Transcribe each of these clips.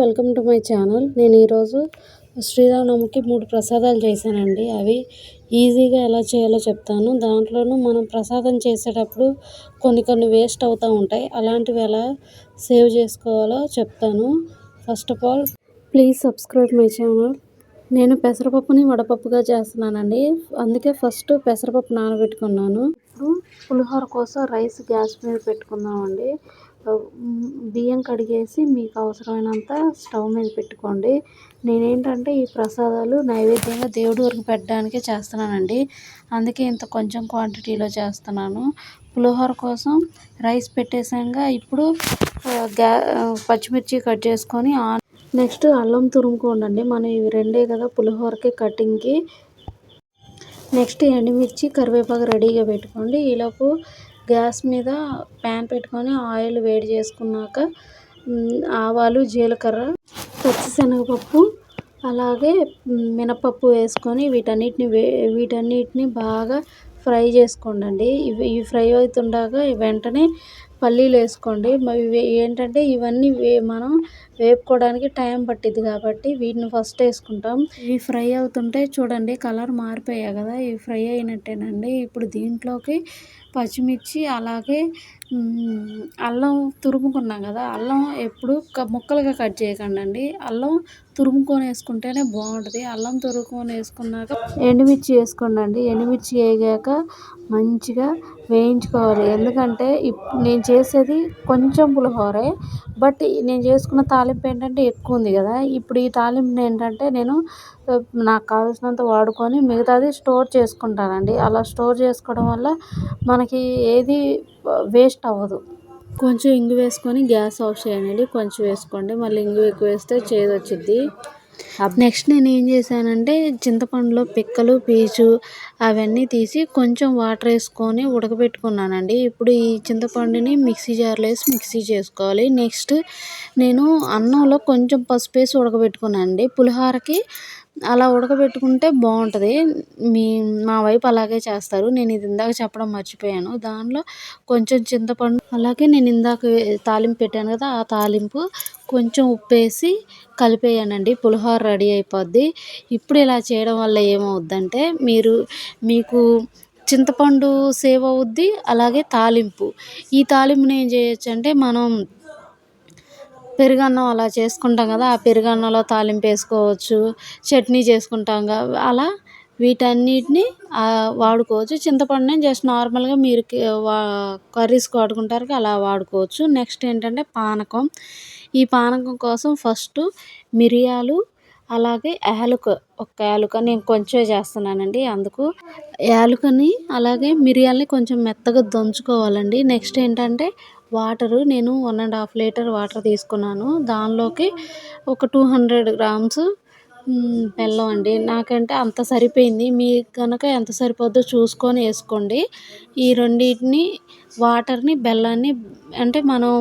Welcome to my channel. నేను ఈరోజు శ్రీరామనవమికి మూడు ప్రసాదాలు చేశానండి. అవి ఈజీగా ఎలా చేయాలో చెప్తాను. దాంట్లోనూ మనం ప్రసాదం చేసేటప్పుడు కొన్ని కొన్ని వేస్ట్ అవుతూ ఉంటాయి. అలాంటివి ఎలా సేవ్ చేసుకోవాలో చెప్తాను. First of all please subscribe my channel. నేను పెసరపప్పుని వడపప్పుగా చేస్తున్నానండి. అందుకే ఫస్ట్ పెసరపప్పు నానబెట్టుకున్నాను. ఇప్పుడు పులిహోర కోసం రైస్ గ్యాస్ మీద పెట్టుకుందామండి. బియ్యం కడిగేసి మీకు అవసరమైనంత స్టవ్ మీద పెట్టుకోండి. నేనేంటంటే ఈ ప్రసాదాలు నైవేద్యంగా దేవుడి వరకు పెట్టడానికే చేస్తున్నానండి. అందుకే ఇంత కొంచెం క్వాంటిటీలో చేస్తున్నాను. పులిహోర కోసం రైస్ పెట్టేసాక ఇప్పుడు గ్యా పచ్చిమిర్చి కట్ చేసుకొని నెక్స్ట్ అల్లం తురుముకోండి మనం ఇవి రెండే కదా పులిహోరకి కటింగ్కి. నెక్స్ట్ ఎండుమిర్చి కరివేపాకు రెడీగా పెట్టుకోండి. ఈలోపు గ్యాస్ మీద ప్యాన్ పెట్టుకొని ఆయిల్ వేడి చేసుకున్నాక ఆవాలు జీలకర్ర పచ్చిశనగపప్పు అలాగే మినపప్పు వేసుకొని వీటన్నిటిని వే వీటన్నిటిని బాగా ఫ్రై చేసుకోండి ఇవి ఇవి ఫ్రై అవుతుండగా వెంటనే పల్లీలు వేసుకోండి. మరి ఏంటంటే ఇవన్నీ వే మనం వేపుకోవడానికి టైం పట్టిద్ది కాబట్టి వీటిని ఫస్ట్ వేసుకుంటాం. ఇవి ఫ్రై అవుతుంటే చూడండి కలర్ మారిపోయాయి కదా ఇవి ఫ్రై అయినట్టేనండి. ఇప్పుడు దీంట్లోకి పచ్చిమిర్చి అలాగే అల్లం తురుముకున్నాం కదా అల్లం ఎప్పుడు ముక్కలుగా కట్ చేయకండి అల్లం తురుముకొని వేసుకుంటేనే బాగుంటుంది. అల్లం తురుముకొని వేసుకున్నాక ఎండుమిర్చి వేసుకోండి ఎండుమిర్చి వేగాక మంచిగా వేయించుకోవాలి. ఎందుకంటే నేను చేసేది కొంచెం పులిహోరే బట్ నేను చేసుకున్న తాలింపు ఏంటంటే ఎక్కువ ఉంది కదా. ఇప్పుడు ఈ తాలింపు ఏంటంటే నేను నాకు కావాల్సినంత వాడుకొని మిగతాది స్టోర్ చేసుకుంటానండి. అలా స్టోర్ చేసుకోవడం వల్ల మనకి ఏది వేస్ట్ అవ్వదు. కొంచెం ఇంగు వేసుకొని గ్యాస్ ఆఫ్ చేయండి. కొంచెం వేసుకోండి. మళ్ళీ ఇంగు ఎక్కువ వేస్తే చేదు వచ్చిద్ది నెక్స్ట్ నేను ఏం చేశానంటే చింతపండులో పిక్కలు పీచు అవన్నీ తీసి కొంచెం వాటర్ వేసుకొని ఉడకబెట్టుకున్నానండి. ఇప్పుడు ఈ చింతపండుని మిక్సీ జార్లో వేసి మిక్సీ చేసుకోవాలి. నెక్స్ట్ నేను అన్నంలో కొంచెం పసుపు వేసి ఉడకబెట్టుకున్నానండి. పులిహోరకి అలా ఉడకబెట్టుకుంటే బాగుంటుంది. మీ మా వైపు అలాగే చేస్తారు. నేను ఇది ఇందాక చెప్పడం మర్చిపోయాను. దానిలో కొంచెం చింతపండు అలాగే నేను ఇందాక తాలింపు పెట్టాను కదా ఆ తాలింపు కొంచెం ఉప్పు వేసి పులిహోర రెడీ అయిపోద్ది. ఇప్పుడు ఇలా చేయడం వల్ల ఏమవుద్దంటే మీరు మీకు చింతపండు సేవ్ అవుద్ది అలాగే తాలింపు. ఈ తాలింపుని ఏం చేయొచ్చు అంటే మనం పెరుగన్నం అలా చేసుకుంటాం కదా ఆ పెరుగన్నంలో తాలింపు వేసుకోవచ్చు చట్నీ చేసుకుంటాం అలా వీటన్నిటిని వాడుకోవచ్చు. చింతపండుని జస్ట్ నార్మల్గా మీరు కర్రీస్కి వాడుకుంటారు అలా వాడుకోవచ్చు. నెక్స్ట్ ఏంటంటే పానకం. ఈ పానకం కోసం ఫస్ట్ మిరియాలు అలాగే యాలుక ఒక యాలుక నేను కొంచెం చేస్తున్నానండి. అందుకు యాలుకని అలాగే మిరియాలని కొంచెం మెత్తగా దంచుకోవాలండి. నెక్స్ట్ ఏంటంటే వాటరు. నేను one and half litre water తీసుకున్నాను. దానిలోకి ఒక టూ హండ్రెడ్ గ్రామ్స్ బెల్లం అండి. నాకంటే అంత సరిపోయింది. మీకు కనుక ఎంత సరిపోద్దో చూసుకొని వేసుకోండి. ఈ రెండింటిని వాటర్ని బెల్లాన్ని అంటే మనం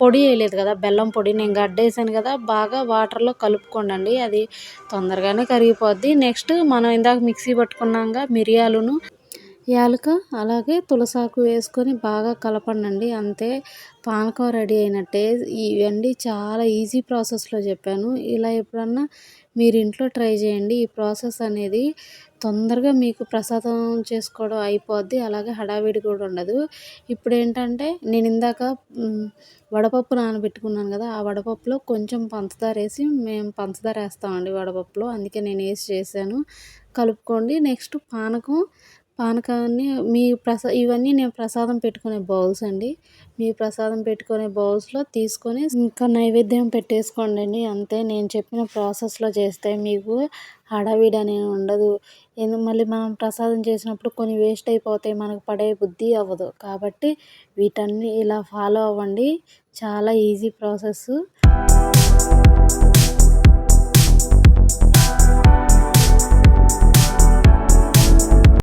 పొడి వేయలేదు కదా బెల్లం పొడి నేను గడ్డ వేసాను కదా బాగా వాటర్లో కలుపుకోండి అది తొందరగానే కరిగిపోద్ది. నెక్స్ట్ మనం ఇందాక మిక్సీ పట్టుకున్నాక మిరియాలును యాలక అలాగే తులసాకు వేసుకొని బాగా కలపండి అంతే పానకం రెడీ అయినట్టే. ఇవన్నీ చాలా ఈజీ ప్రాసెస్లో చెప్పాను. ఇలా ఎప్పుడన్నా మీరు ఇంట్లో ట్రై చేయండి. ఈ ప్రాసెస్ అనేది తొందరగా మీకు ప్రసాదం చేసుకోవడం అయిపోద్ది. అలాగే హడావిడి కూడా ఉండదు. ఇప్పుడు ఏంటంటే నేను ఇందాక వడపప్పు నానబెట్టుకున్నాను కదా ఆ వడపప్పులో కొంచెం పంచదార వేసి మేము పంచదార వేస్తామండి వడపప్పులో. అందుకే నేను వేసి చేశాను. కలుపుకోండి. నెక్స్ట్ పానకం పానకాన్ని మీ ప్రసా ఇవన్నీ నేను ప్రసాదం పెట్టుకునే బౌల్స్ అండి. మీ ప్రసాదం పెట్టుకునే బౌల్స్లో తీసుకొని ఇంకా నైవేద్యం పెట్టేసుకోండి అంతే నేను చెప్పిన ప్రాసెస్లో చేస్తే మీకు హడావిడి అనేది ఉండదు. ఎందుకు మళ్ళీ మనం ప్రసాదం చేసినప్పుడు కొన్ని వేస్ట్ అయిపోతాయి మనకు పడే బుద్ధి అవ్వదు. కాబట్టి వీటన్ని ఇలా ఫాలో అవ్వండి. చాలా ఈజీ ప్రాసెస్